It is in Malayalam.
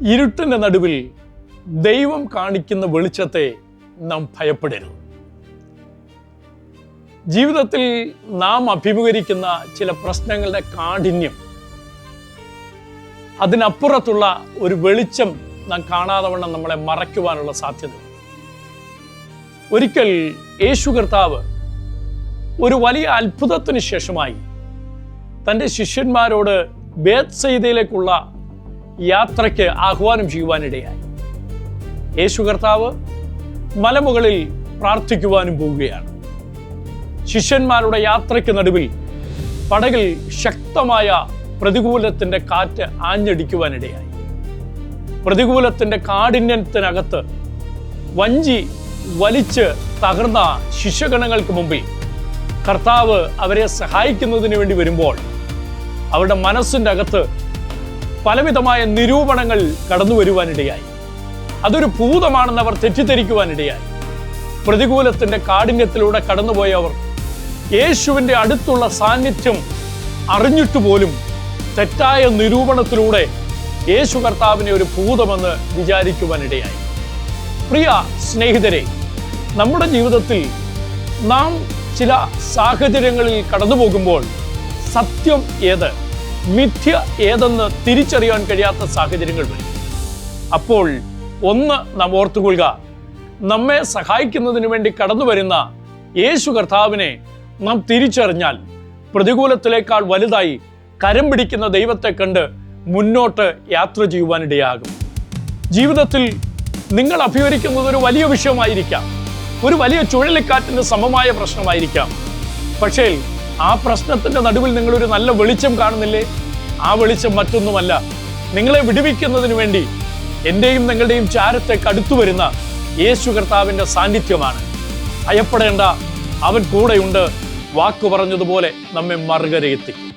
ഇരുട്ടിന്റെ നടുവിൽ ദൈവം കാണിക്കുന്ന വെളിച്ചത്തെ നാം ഭയപ്പെടരുത്. ജീവിതത്തിൽ നാം അഭിമുഖീകരിക്കുന്ന ചില പ്രശ്നങ്ങളുടെ കാഠിന്യം അതിനപ്പുറത്തുള്ള ഒരു വെളിച്ചം നാം കാണാതെ വണ്ണം നമ്മളെ മറയ്ക്കുവാനുള്ള സാധ്യത. ഒരിക്കൽ യേശു കർത്താവ് ഒരു വലിയ അത്ഭുതത്തിന് ശേഷമായി തന്റെ ശിഷ്യന്മാരോട് ബേത്സയിദയിലേക്കുള്ള യാത്രയ്ക്ക് ആഹ്വാനം ചെയ്യുവാനിടയായി. യേശു കർത്താവ് മലമുകളിൽ പ്രാർത്ഥിക്കുവാനും പോവുകയാണ്. ശിഷ്യന്മാരുടെ യാത്രയ്ക്ക് നടുവിൽ പടകിൽ ശക്തമായ പ്രതികൂലത്തിന്റെ കാറ്റ് ആഞ്ഞടിക്കുവാനിടയായി. പ്രതികൂലത്തിന്റെ കാഠിന്യത്തിനകത്ത് വഞ്ചി വലിച്ച് തകർന്ന ശിഷ്യഗണങ്ങൾക്ക് മുമ്പിൽ കർത്താവ് അവരെ സഹായിക്കുന്നതിന് വേണ്ടി വരുമ്പോൾ അവരുടെ മനസ്സിന്റെ അകത്ത് പലവിധമായ നിരൂപണങ്ങൾ കടന്നു വരുവാനിടയായി. അതൊരു ഭൂതമാണെന്ന് അവർ തെറ്റിദ്ധരിക്കുവാനിടയായി. പ്രതികൂലത്തിന്റെ കാഠിന്യത്തിലൂടെ കടന്നുപോയവർ യേശുവിന്റെ അടുത്തുള്ള സാന്നിധ്യം അറിഞ്ഞിട്ട് പോലും തെറ്റായ നിരൂപണത്തിലൂടെ യേശു കർത്താവിനെ ഒരു ഭൂതമെന്ന് വിചാരിക്കുവാനിടയായി. പ്രിയ സ്നേഹിതരെ നമ്മുടെ ജീവിതത്തിൽ നാം ചില സാഹചര്യങ്ങളിൽ കടന്നു പോകുമ്പോൾ സത്യം ഏത്? മിഥ്യ ഏതെന്ന് തിരിച്ചറിയാൻ കഴിയാത്ത സാഹചര്യങ്ങൾ വരും. അപ്പോൾ ഒന്ന് നാം ഓർത്തുകൊള്ളുക. നമ്മെ സഹായിക്കുന്നതിന് വേണ്ടി കടന്നു വരുന്ന യേശു കർത്താവിനെ നാം തിരിച്ചറിഞ്ഞാൽ പ്രതികൂലത്തിലേക്കാൾ വലുതായി കരം പിടിക്കുന്ന ദൈവത്തെ കണ്ട് മുന്നോട്ട് യാത്ര ചെയ്യുവാനിടയാകും. ജീവിതത്തിൽ നിങ്ങൾ അഭിവരിക്കുന്നത് ഒരു വലിയ വിഷയമായിരിക്കാം. ഒരു വലിയ ചുഴലിക്കാറ്റിന് സമമായ പ്രശ്നമായിരിക്കാം. പക്ഷേ ആ പ്രശ്നത്തിന്റെ നടുവിൽ നിങ്ങളൊരു നല്ല വെളിച്ചം കാണുന്നില്ലേ? ആ വെളിച്ചം മറ്റൊന്നുമല്ല. നിങ്ങളെ വിടുവിക്കുന്നതിന് വേണ്ടി എന്റെയും നിങ്ങളുടെയും ചാരത്തെ കടുത്തു വരുന്ന യേശു കർത്താവിന്റെ സാന്നിധ്യമാണ്. ഭയപ്പെടേണ്ട. അവൻ കൂടെയുണ്ട്. വാക്കു പറഞ്ഞതുപോലെ നമ്മെ മറുകരയെത്തി.